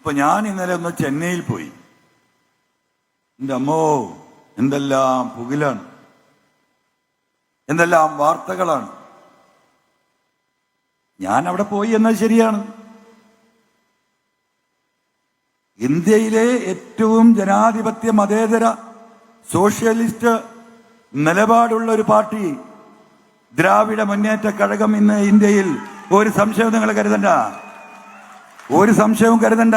ഇപ്പൊ ഞാൻ ഇന്നലെ ഒന്ന് ചെന്നൈയിൽ പോയി. എന്റെ അമ്മോ എന്തെല്ലാം പുകിലാണ്. എന്തെല്ലാം വാർത്തകളാണ്. ഞാൻ അവിടെ പോയി എന്നാൽ ശരിയാണ്. ഇന്ത്യയിലെ ഏറ്റവും ജനാധിപത്യ മതേതര സോഷ്യലിസ്റ്റ് നിലപാടുള്ള ഒരു പാർട്ടി ദ്രാവിഡ മുന്നേറ്റ കഴകം ഇന്ന് ഇന്ത്യയിൽ. ഒരു സംശയം നിങ്ങൾ കരുതണ്ട. ഒരു സംശയവും കരുതണ്ട.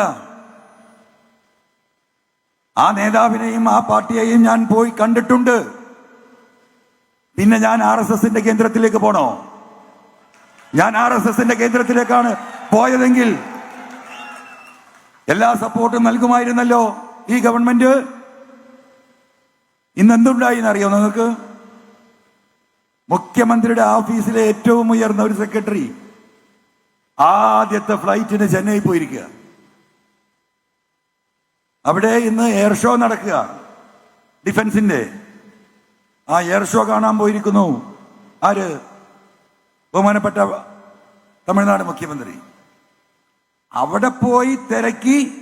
ആ നേതാവിനെയും ആ പാർട്ടിയെയും ഞാൻ പോയി കണ്ടിട്ടുണ്ട്. പിന്നെ ഞാൻ ആർ എസ് എസിന്റെ കേന്ദ്രത്തിലേക്ക് പോണോ? ഞാൻ ആർ എസ് എസിന്റെ കേന്ദ്രത്തിലേക്കാണ് പോയതെങ്കിൽ എല്ലാ സപ്പോർട്ടും നൽകുമായിരുന്നല്ലോ ഈ ഗവൺമെന്റ്? ഇന്ന് എന്തുണ്ടായി എന്നറിയോ നിങ്ങൾക്ക്? മുഖ്യമന്ത്രിയുടെ ഓഫീസിലെ ഏറ്റവും ഉയർന്ന ഒരു സെക്രട്ടറി ആദ്യത്തെ ഫ്ലൈറ്റിന് ചെന്നൈ പോയിരിക്കുക. അവിടെ ഇന്ന് എയർ ഷോ നടക്കുക. ഡിഫൻസിന്റെ. ആ എയർ ഷോ കാണാൻ പോയിരിക്കുന്നു. ആര്? ബഹുമാനപ്പെട്ട തമിഴ്നാട് മുഖ്യമന്ത്രി. അവിടെ പോയി തിരക്കി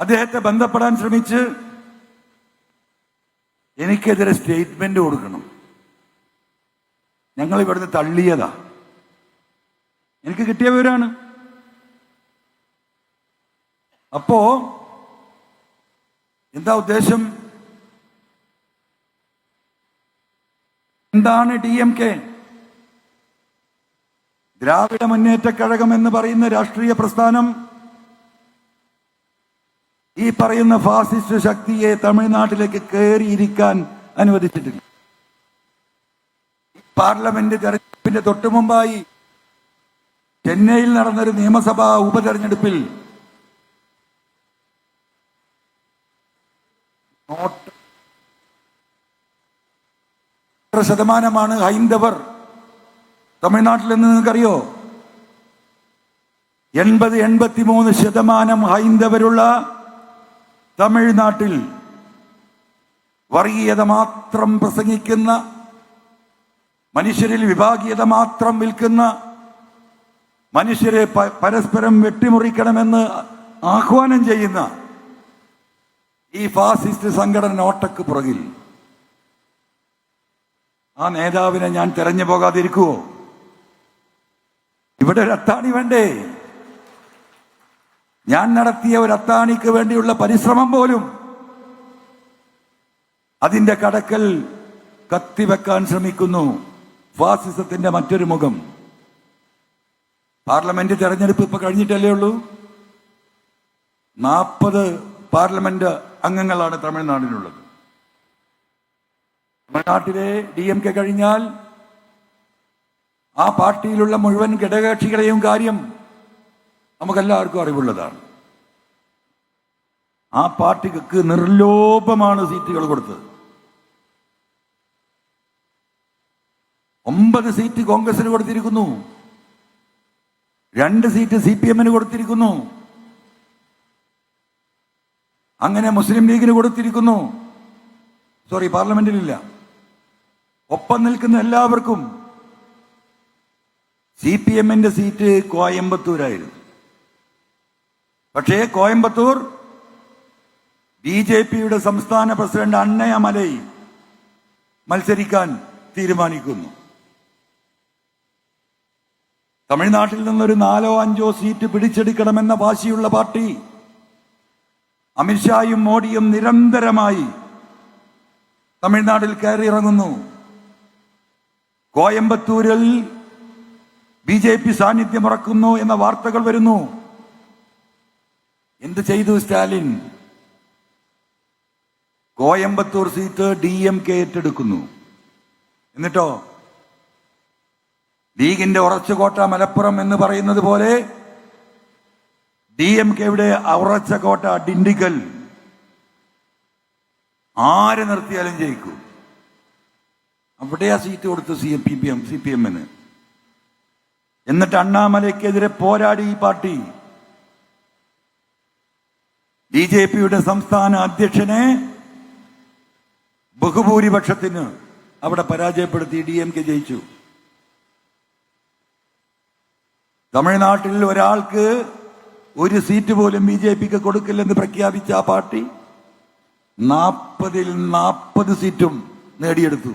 അദ്ദേഹത്തെ ബന്ധപ്പെടാൻ ശ്രമിച്ച് എനിക്കെതിരെ സ്റ്റേറ്റ്മെന്റ് കൊടുക്കണം. ഞങ്ങൾ ഇവിടുന്ന് തള്ളിയതാ. എനിക്ക് കിട്ടിയ വിവരമാണ്. അപ്പോ എന്താ ഉദ്ദേശം? എന്താണ് ഡി എം കെ ദ്രാവിഡ മുന്നേറ്റ കഴകം എന്ന് പറയുന്ന രാഷ്ട്രീയ പ്രസ്ഥാനം ഈ പറയുന്ന ഫാസിസ്റ്റ് ശക്തിയെ തമിഴ്നാട്ടിലേക്ക് കയറിയിരിക്കാൻ അനുവദിച്ചിട്ടില്ല. പാർലമെന്റ് തെരഞ്ഞെടുപ്പിന്റെ തൊട്ടു മുമ്പായി ചെന്നൈയിൽ നടന്നൊരു നിയമസഭാ ഉപതെരഞ്ഞെടുപ്പിൽ ശതമാനമാണ് ഹൈന്ദവർ തമിഴ്നാട്ടിൽ എന്ന് നിങ്ങൾക്കറിയോ? എൺപത് എൺപത്തി മൂന്ന് ശതമാനം ഹൈന്ദവരുള്ള തമിഴ്നാട്ടിൽ വർഗീയത മാത്രം പ്രസംഗിക്കുന്ന മനുഷ്യരിൽ വിഭാഗീയത മാത്രം വിൽക്കുന്ന മനുഷ്യരെ പരസ്പരം വെട്ടിമുറിക്കണമെന്ന് ആഹ്വാനം ചെയ്യുന്ന ഈ ഫാസിസ്റ്റ് സംഘടന നോട്ടക്ക് പുറകിൽ. ആ നേതാവിനെ ഞാൻ തെരഞ്ഞു പോകാതിരിക്കുവോ? ഇവിടെ ഒരു അത്താണി വേണ്ടേ? ഞാൻ നടത്തിയ ഒരു അത്താണിക്ക് വേണ്ടിയുള്ള പരിശ്രമം പോലും അതിന്റെ കടക്കൽ കത്തിവെക്കാൻ ശ്രമിക്കുന്നു ഫാസിസത്തിന്റെ മറ്റൊരു മുഖം. പാർലമെന്റ് തെരഞ്ഞെടുപ്പ് ഇപ്പൊ കഴിഞ്ഞിട്ടല്ലേ ഉള്ളൂ? നാൽപ്പത് പാർലമെന്റ് അംഗങ്ങളാണ് തമിഴ്നാടിനുള്ളത് തമിഴ്നാട്ടിലെ ഡി എം കെ കഴിഞ്ഞാൽ ആ പാർട്ടിയിലുള്ള മുഴുവൻ ഘടകകക്ഷികളെയും കാര്യം നമുക്കെല്ലാവർക്കും അറിവുള്ളതാണ്. ആ പാർട്ടിക്ക് നിർലോഭമാണ് സീറ്റുകൾ കൊടുത്തത്. ഒമ്പത് സീറ്റ് കോൺഗ്രസിന് കൊടുത്തിരിക്കുന്നു. രണ്ട് സീറ്റ് സി പി എമ്മിന് കൊടുത്തിരിക്കുന്നു. അങ്ങനെ മുസ്ലിം ലീഗിന് കൊടുത്തിരിക്കുന്നു. സോറി പാർലമെന്റിലില്ല. ഒപ്പം നിൽക്കുന്ന എല്ലാവർക്കും സി പി എമ്മിന്റെ സീറ്റ് കോയമ്പത്തൂരായിരുന്നു. പക്ഷേ കോയമ്പത്തൂർ ബി ജെ പിയുടെ സംസ്ഥാന പ്രസിഡന്റ് അണ്ണയമലൈ മത്സരിക്കാൻ തീരുമാനിക്കുന്നു. തമിഴ്നാട്ടിൽ നിന്നൊരു നാലോ അഞ്ചോ സീറ്റ് പിടിച്ചെടുക്കണമെന്ന വാശിയുള്ള പാർട്ടി അമിത്ഷായും മോഡിയും നിരന്തരമായി തമിഴ്നാട്ടിൽ കയറി ഇറങ്ങുന്നു കോയമ്പത്തൂരിൽ ബി ജെ പി സാന്നിധ്യം ഉറക്കുന്നു എന്ന വാർത്തകൾ വരുന്നു. എന്ത് ചെയ്തു Stalin? Coimbatore seat D M K ഏറ്റെടുക്കുന്നു. എന്നിട്ടോ? ലീഗിന്റെ ഉറച്ചുകോട്ട മലപ്പുറം എന്ന് പറയുന്നത് പോലെ ഡി എം കെയുടെ ഉറച്ച കോട്ട ഡിണ്ടിഗൽ. ആരെ നിർത്തിയാലും ജയിക്കും. അവിടെയാ സീറ്റ് കൊടുത്തു C P P M C P എമ്മിന് എന്നിട്ട് അണ്ണാമലയ്ക്കെതിരെ പോരാടി ഈ പാർട്ടി. ബി ജെ പിയുടെ സംസ്ഥാന അധ്യക്ഷനെ ബഹുഭൂരിപക്ഷത്തിന് അവിടെ പരാജയപ്പെടുത്തി ഡി എം കെ ജയിച്ചു. തമിഴ്നാട്ടിൽ ഒരാൾക്ക് ഒരു സീറ്റ് പോലും ബി ജെ പിക്ക് കൊടുക്കില്ലെന്ന് പ്രഖ്യാപിച്ച ആ പാർട്ടി നാൽപ്പതിൽ നാൽപ്പത് സീറ്റും നേടിയെടുത്തു.